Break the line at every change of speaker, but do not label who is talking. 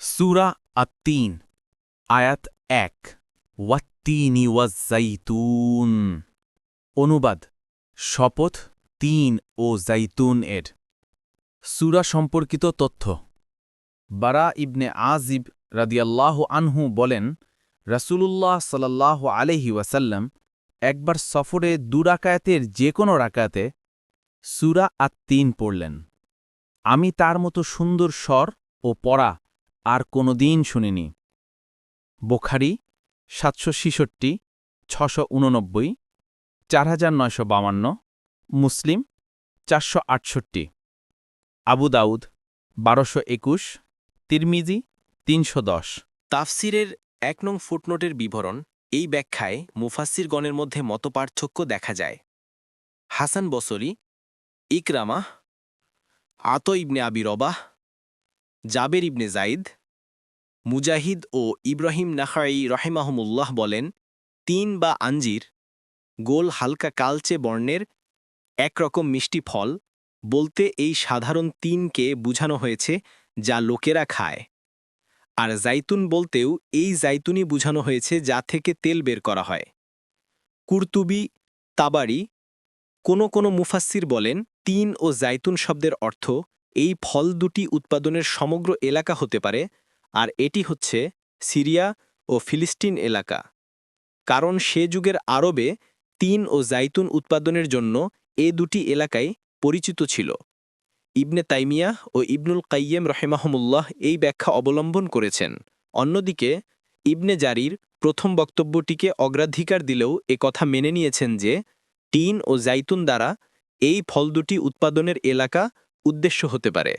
সুরা আত্তিন আয়াত এক ওয়াত্তিনি ওয়াজ্জাইতুন অনুবাদ, শপথ, তিন ও জাইতুন এর। সুরা সম্পর্কিত তথ্য। বারা ইবনে আজিব রাদিয়াল্লাহ আনহু বলেন, রাসূলুল্লাহ সাল্লাল্লাহু আলহি ওয়াসাল্লাম একবার সফরে দুরাকায়াতের যে কোনো রাকাতে সুরা আত্তিন পড়লেন। আমি তার মতো সুন্দর স্বর ও পড়া আর কোনো দিন শুনিনি। বোখারি, সাতশো ছিষট্টি, ছশো উননব্বই চার হাজার নয়শো বাউান্ন, মুসলিম, চারশো আটষট্টি। আবু দাউদ, বারোশো একুশ, তিরমিজি, তিনশো দশ।
তাফসিরের এক নং ফুটনোটের বিবরণ, এই ব্যাখ্যায় মুফাসিরগণের মধ্যে মতপার্থক্য দেখা যায়। হাসান বসরি, ইকরামা, আত ইবনে আবি রবাহ জাবের ইবনে জাইদ মুজাহিদ ও ইব্রাহিম নাখাই রহেমাহমুল্লাহ বলেন, তিন বা আঞ্জির, গোল হালকা কালচে বর্ণের একরকম মিষ্টি ফল বলতে এই সাধারণ তিনকে বুঝানো হয়েছে যা লোকেরা খায়। আর জাইতুন বলতেও এই জাইতুনই বুঝানো হয়েছে যা থেকে তেল বের করা হয়। কুর্তুবি, তাবারি, কোনো কোনো মুফাসসির বলেন, তিন ও জাইতুন শব্দের অর্থ এই ফল দুটি উৎপাদনের সমগ্র এলাকা হতে পারে, আর এটি হচ্ছে সিরিয়া ও ফিলিস্তিন এলাকা। কারণ সে যুগের আরবে তিন ও জাইতুন উৎপাদনের জন্য এ দুটি এলাকায় পরিচিত ছিল। ইবনে তাইমিয়া ও ইবনুল কাইয়েম রহেমাহমুল্লাহ এই ব্যাখ্যা অবলম্বন করেছেন। অন্যদিকে, ইবনে জারির প্রথম বক্তব্যটিকে অগ্রাধিকার দিলেও এ কথা মেনে নিয়েছেন যে টিন ও জাইতুন দ্বারা এই ফল দুটি উৎপাদনের এলাকা উদ্দেশ্য হতে পারে।